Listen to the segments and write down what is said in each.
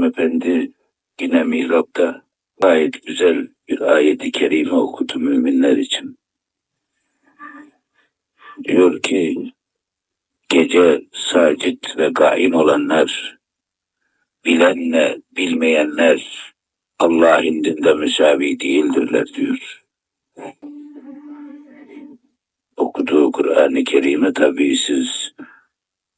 İmam Efendi yine mihrapta gayet güzel bir ayeti kerime okudu müminler için. Diyor ki gece sacit ve gaim olanlar bilenle bilmeyenler Allah indinde müsavi değildirler diyor. Okuduğu Kur'an-ı Kerim'i tabii siz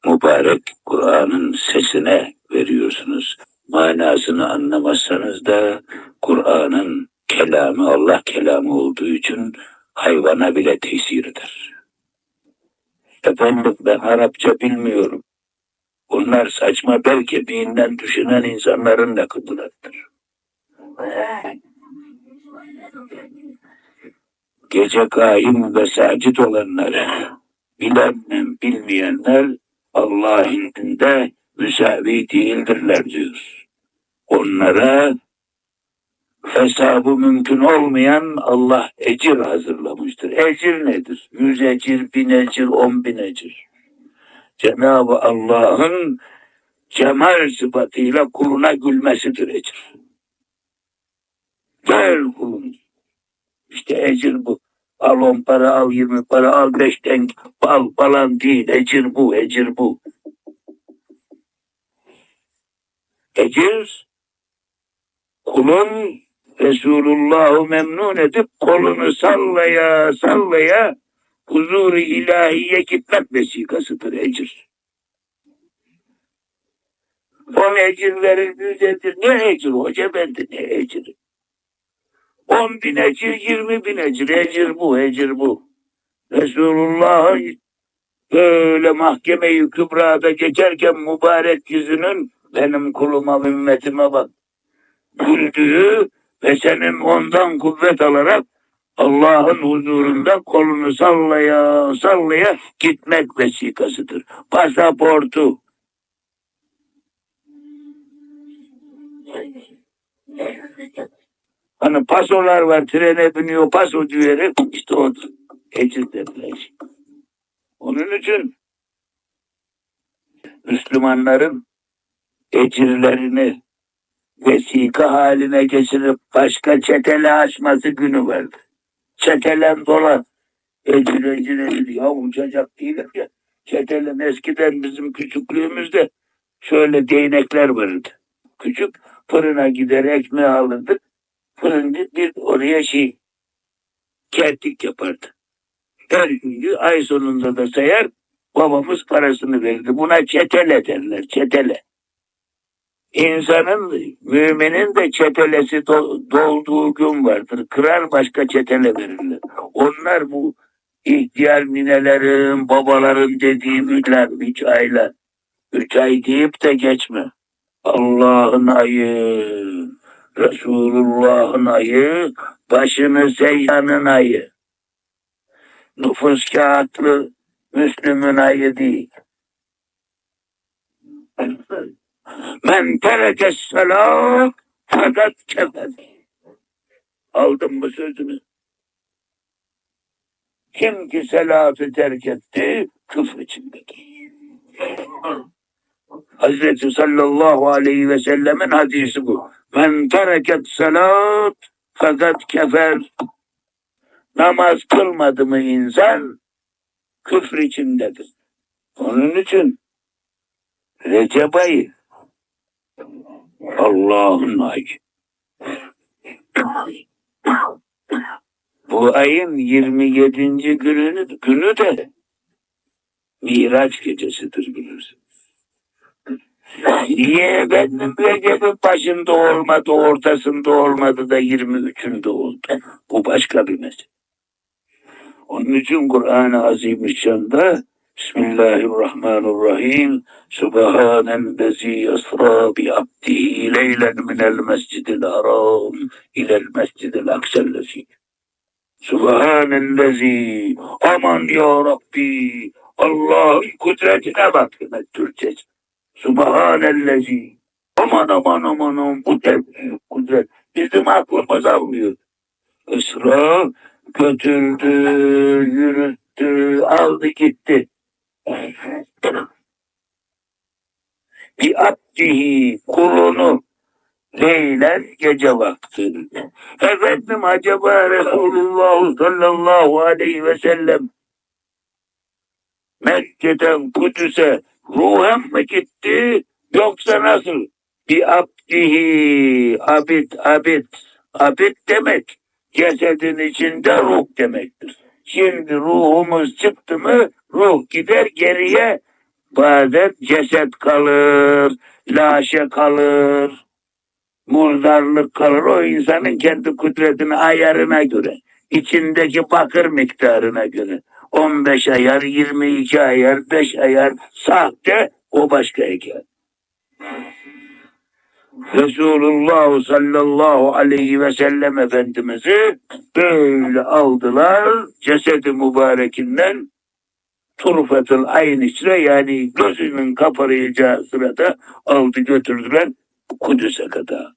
mübarek Kur'an'ın sesine veriyorsunuz. Manasını anlamazsanız da Kur'an'ın kelamı Allah kelamı olduğu için hayvana bile tesir eder. Efendim ben Arapça bilmiyorum. Bunlar saçma belki beyinden düşünen insanların lakıdılardır. Gece kaim ve sacit olanlar, bilenler, bilmeyenler Allah indinde müsavi değildirler diyor. Onlara hesabı mümkün olmayan Allah ecir hazırlamıştır. Ecir nedir? Yüz ecir, bin ecir, on bin ecir. Cenab-ı Allah'ın cemal sıfatıyla kuluna gülmesidir ecir. Gel kulum. İşte ecir bu. Al on para, al yirmi para, al beş denk, al falan değil. Ecir bu, ecir bu. Ecir, kulun Resulullah'ı memnun edip kolunu sallaya sallaya huzur-u ilahiye gitmek vesikasıdır ecir. On ecir verir, yüz ecir. Ne ecir hoca bende ne ecir? On bin ecir, yirmi bin ecir. Ecir bu, ecir bu. Resulullah böyle mahkemeyi kübrada geçerken mübarek yüzünün benim kuluma, ümmetime bak. Güldüğü ve senin ondan kuvvet alarak Allah'ın huzurunda kolunu sallaya sallaya gitmek vesikasıdır. Pasaportu. Hani pasolar var trene biniyor paso diyerek işte o ecir dediler. Onun için Müslümanların ecirlerini vesika haline getirip başka çetele açması günü vardı. Çetelen dolar. Ecir ecir ecir. Ya uçacak değilim ya. Çetelen eskiden bizim küçüklüğümüzde şöyle değnekler vardı. Küçük fırına gider ekmeği alırdık. Fırıncı bir oraya şey kertik yapardı. Her gün ay sonunda da sayar babamız parasını verdi. Buna çetele derler çetele. İnsanın, müminin de çetelesi do- dolduğu gün vardır. Kırar başka çetele verirler. Onlar bu ihtiyar ninelerin, babaların dediği üçler, üç aylar. Üç ay deyip de geçme. Allah'ın ayı, Resulullah'ın ayı, başını seyyanın ayı. Nüfus kağıtlı Müslüm'ün ayı değil. Men tereke salat fakat kefer. Aldın mı sözünü? Kim ki salatı terk etti, küfür içindedir. Hazreti sallallahu aleyhi ve sellemin hadisi bu. Men tereket salat fakat kefer. Namaz kılmadı mı insan, küfür içindedir. Onun için Recep ayı Allah'ın ayı. Bu ayın 27. günü, günü de Miraç gecesidir bilirsiniz. Niye efendim Recep'in başında olmadı, ortasında olmadı da 23'ünde oldu? Bu başka bir mesele. Onun için Kur'an-ı Azimüşşan'da Bismillahirrahmanirrahim. Subhanellezi esra bi abdihi leylen minel mescidil haram ilel mescidil aksellezi. Subhanellezi aman ya Rabbi Allah'ın kudretine bak demek Türkçesi. Subhanellezi aman aman aman aman bu kudret bizim aklımız almıyor. Esra götürdü, yürüttü, aldı gitti. Bir abdihi kulunu Leylen gece vakti. Efendim acaba Resulullah sallallahu aleyhi ve sellem Mekke'den Kudüs'e ruhen mi gitti yoksa nasıl? Bir abdihi, abid, abid, abid demek cesedin içinde ruh demektir. Şimdi ruhumuz çıktı mı ruh gider geriye bazen ceset kalır, laşe kalır, murdarlık kalır. O insanın kendi kudretini ayarına göre, içindeki bakır miktarına göre. 15 ayar, 22 ayar, 5 ayar sahte o başka hikaye. Resulullah sallallahu aleyhi ve sellem Efendimiz'i böyle aldılar cesedi mübarekinden turfetül ayn içine yani gözünün kaparayacağı sırada aldı götürdüler Kudüs'e kadar.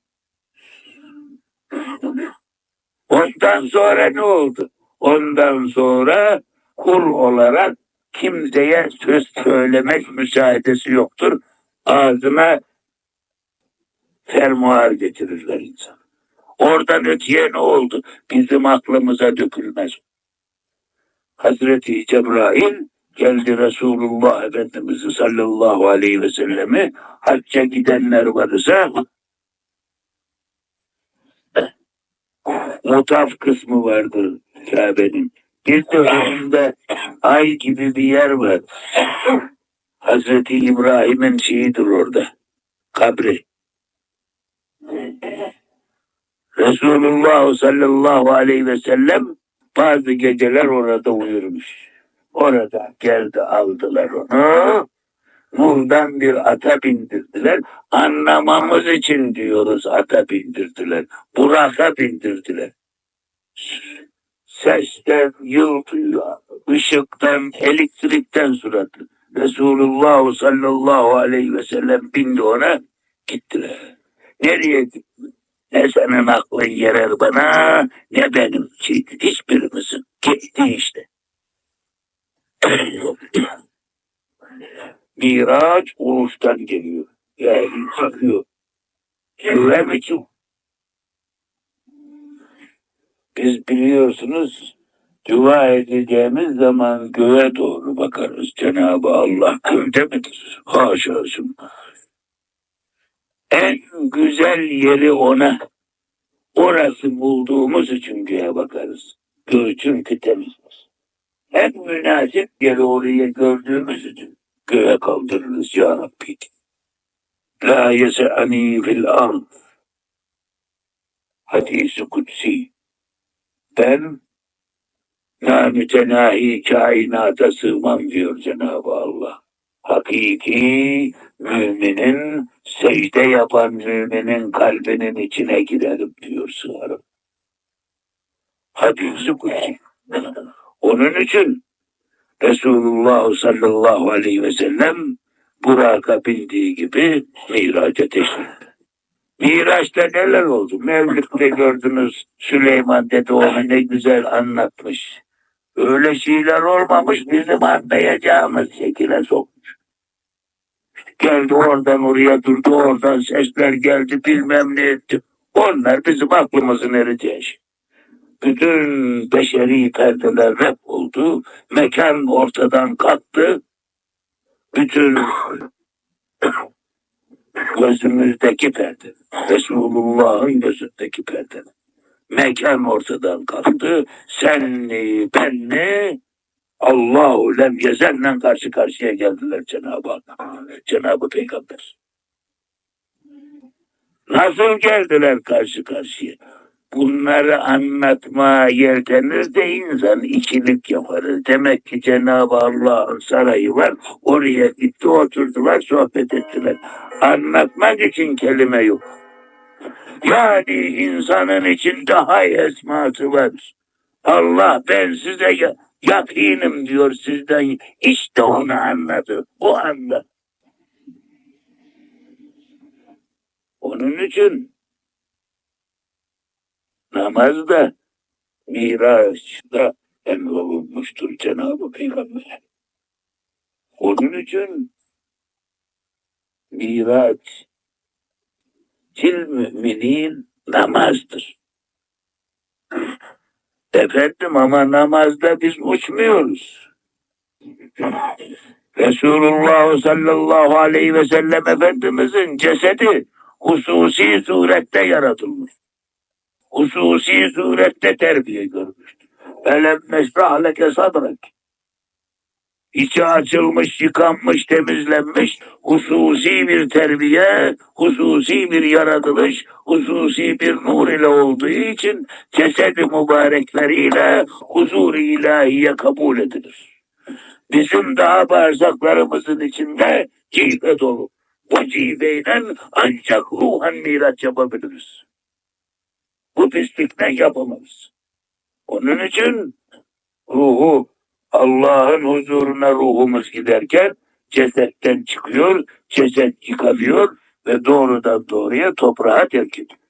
Ondan sonra ne oldu? Ondan sonra kul olarak kimseye söz söylemek müsaadesi yoktur. Ağzına fermuar getirirler insan. Oradan öteye ne oldu? Bizim aklımıza dökülmez. Hazreti Cebrail geldi Resulullah Efendimiz'i sallallahu aleyhi ve sellemi hacca gidenler varsa mutaf kısmı vardır Kabe'nin. Bir de önünde ay gibi bir yer var. Hazreti İbrahim'in şeyidir orada. Kabri. Resulullah sallallahu aleyhi ve sellem bazı geceler orada uyurmuş. Orada geldi aldılar onu. Buradan bir ata bindirdiler. Anlamamız için diyoruz ata bindirdiler. Burak'a bindirdiler. Sesten, yıldız, ışıktan, elektrikten suratlı. Resulullah sallallahu aleyhi ve sellem bindi ona gittiler. Nereye gitti? Ne senin aklın yerer bana ne benim şey, hiçbirimizin. Gitti işte. Miraç uçtan geliyor. Yani bakıyor. Ki? Biz biliyorsunuz dua edeceğimiz zaman göğe doğru bakarız. Cenab-ı Allah gövde midir? Haşa En güzel yeri ona. Orası bulduğumuz için göğe bakarız. Göğü çünkü temizdir. En münasip oraya gördüğümüz için göğe kaldırırız ya Rabbi. La yese'ani fil ard. Hadisi kutsi. Ben namütenahi kainata sığmam diyor Cenab-ı Allah. Hakiki müminin secde yapan müminin kalbinin içine girerim diyor sığarım. Hadisi kutsi. Onun için Resulullah sallallahu aleyhi ve sellem Burak'a bindiği gibi Miraç'a teşrif Miraç'ta neler oldu? Mevlüt'te gördünüz Süleyman Dede onu ne güzel anlatmış. Öyle şeyler olmamış bizim anlayacağımız şekilde sokmuş. Geldi oradan oraya durdu oradan sesler geldi bilmem ne etti. Onlar bizim aklımızın ereceği şey. Bütün beşeri perdeler rep oldu. Mekan ortadan kalktı. Bütün gözümüzdeki perde. Resulullah'ın gözündeki perde. Mekan ortadan kalktı. Senli, benli, Allahu lem yezenle karşı karşıya geldiler Cenab-ı Hak. Cenab-ı Peygamber. Nasıl geldiler karşı karşıya? Bunları anlatmaya yeltenir de insan ikilik yaparız. Demek ki Cenab-ı Allah'ın sarayı var. Oraya gitti oturdular sohbet ettiler. Anlatmak için kelime yok. Yani insanın içinde hay esması var. Allah ben size ya- yakinim diyor sizden. İşte onu anladı. O anda. Onun için namazda Miraç'ta emrolunmuştur Cenab-ı Peygamber. Onun için Miraç Til müminin namazdır. Efendim ama namazda biz uçmuyoruz. Resulullah sallallahu aleyhi ve sellem Efendimizin cesedi hususi surette yaratılmış. Hususi surette terbiye görmüştür. Elem neşrah leke sadrak. İçi açılmış, yıkanmış, temizlenmiş, hususi bir terbiye, hususi bir yaratılış, hususi bir nur ile olduğu için cesedi mübarekleriyle huzur-i ilahiye kabul edilir. Bizim daha bağırsaklarımızın içinde cife dolu. Bu cifeyle ancak ruhan miraç yapabiliriz. Bu pislikten yapamayız. Onun için ruhu Allah'ın huzuruna ruhumuz giderken cesetten çıkıyor, ceset yıkanıyor ve doğrudan doğruya toprağa terk ediyor.